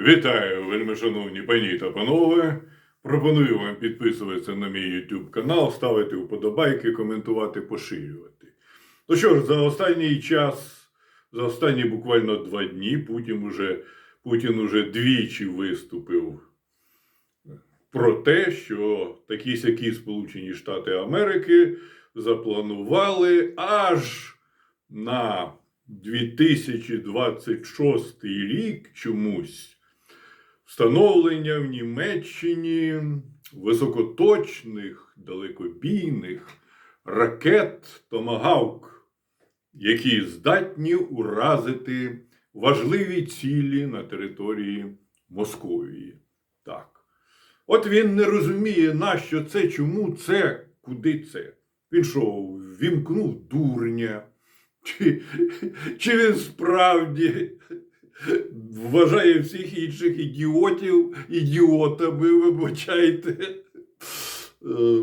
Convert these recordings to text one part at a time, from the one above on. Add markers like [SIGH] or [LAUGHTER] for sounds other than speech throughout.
Вітаю, вельми шановні пані та панове. Пропоную вам підписуватися на мій YouTube канал, ставити вподобайки, коментувати, поширювати. Ну що ж, за останній час, за останні буквально два дні, Путін уже, Путін уже двічі виступив про те, що такі сякі Сполучені Штати Америки запланували аж на 2026 рік чомусь встановлення в Німеччині високоточних, далекобійних ракет Томагавк, які здатні уразити важливі цілі на території Московії. Так. От він не розуміє, нащо це, чому це, куди це. Він що, вімкнув дурня? Чи, чи він справді вважає всіх інших ідіотів ідіотами, вибачайте. Е,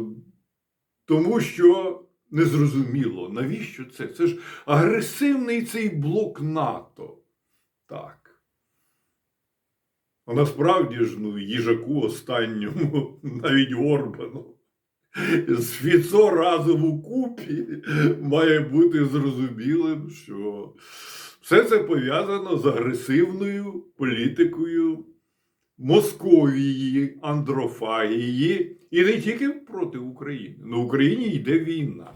Тому що незрозуміло, навіщо це? Це ж агресивний цей блок НАТО. Так. А насправді ж, ну, їжаку останньому, [LAUGHS] навіть Орбану, з Фіцо разом у купі має бути зрозумілим, що все це пов'язано з агресивною політикою Московії, Андрофагії і не тільки проти України. На Україні йде війна.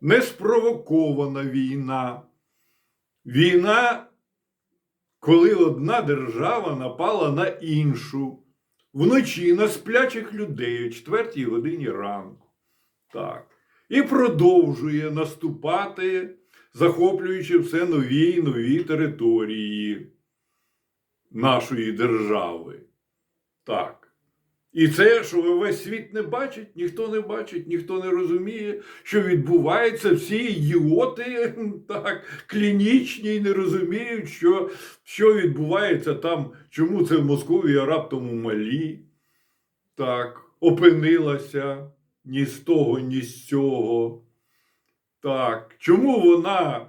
Неспровокована війна. Війна, коли одна держава напала на іншу вночі на сплячих людей о 4 годині ранку. Так. І продовжує наступати, захоплюючи все нові і нові території нашої держави. Так. І це, що весь світ не бачить, ніхто не бачить, ніхто не розуміє, що відбувається. Всі ідіоти [LAUGHS] так, клінічні і не розуміють, що, що відбувається там, чому це в Московії, а раптом у Малі. Так, опинилася ні з того, ні з цього. Так, чому вона е,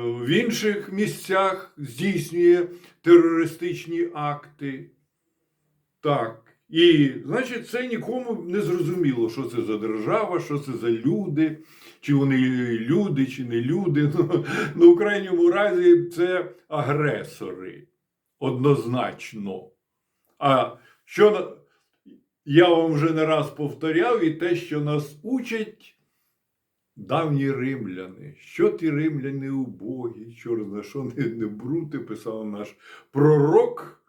в інших місцях здійснює терористичні акти? Так. І, значить, це нікому не зрозуміло, що це за держава, що це за люди, чи вони люди, чи не люди. Ну, [LAUGHS] ну в крайньому разі це агресори. Однозначно. А що я вам вже не раз повторяв, і те, що нас учать давні римляни. Що ті римляни убогі, чорт за що не, не брути, писав наш пророк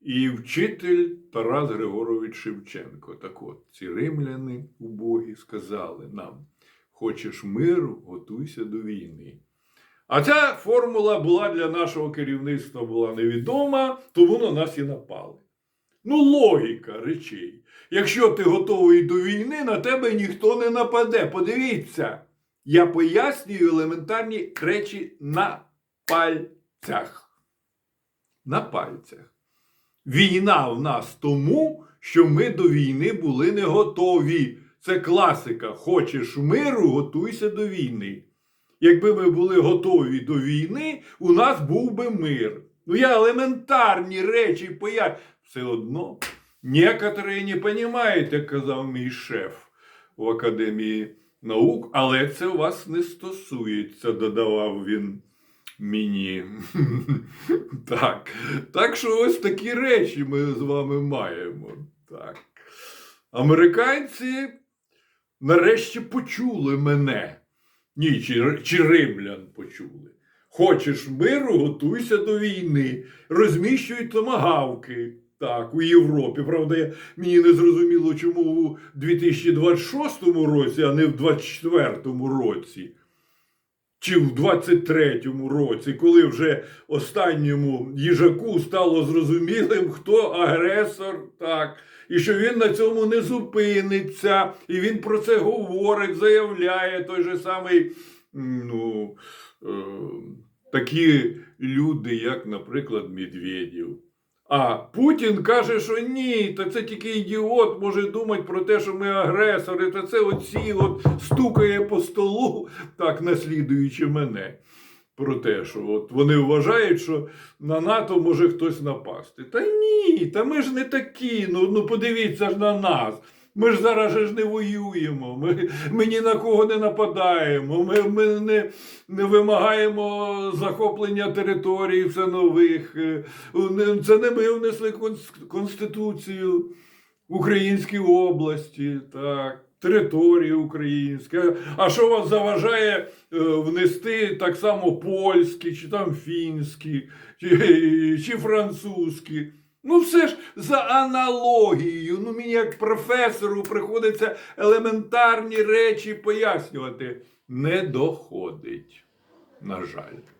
і вчитель Тарас Григорович Шевченко. Так от, ці римляни убогі сказали нам: хочеш миру, готуйся до війни. А ця формула була для нашого керівництва була невідома, тому на нас і напали. Ну, логіка речей. Якщо ти готовий до війни, на тебе ніхто не нападе. Подивіться, я пояснюю елементарні речі на пальцях. На пальцях. Війна в нас тому, що ми до війни були не готові. Це класика. Хочеш миру, готуйся до війни. Якби ми були готові до війни, у нас був би мир. Ну я елементарні речі поясню. Все одно, некоторые не понимають, як казав мій шеф в Академії наук, але це вас не стосується, додавав він мені. [LAUGHS] Так. Так що ось такі речі ми з вами маємо. Так. Американці нарешті почули мене. Ні, чи, чи римлян почули. Хочеш миру, готуйся до війни. Розміщують томагавки. Так, у Європі. Правда, мені не зрозуміло, чому у 2026 році, а не в 2024 році. Чи в 23-му році, коли вже останньому їжаку стало зрозумілим, хто агресор, так, і що він на цьому не зупиниться, і він про це говорить, заявляє той же самий, ну, е, такі люди, як, наприклад, Медведєв. А Путін каже, що ні, та це тільки ідіот може думати про те, що ми агресори, та це оці от стукає по столу, так наслідуючи мене. про те, що от вони вважають, що на НАТО може хтось напасти. Та ні, та ми ж не такі. Ну, ну подивіться ж на нас. Ми ж зараз ж не воюємо, ми, ми ні на кого не нападаємо, ми, ми не, не вимагаємо захоплення територій все нових. Е, Це не ми внесли Конституцію Українській області, так, території українські. А що вас заважає е, внести так само польські, чи там фінські, чи, чи французькі? Ну, все ж за аналогією. Ну, мені як професору приходиться елементарні речі пояснювати. Не доходить, на жаль.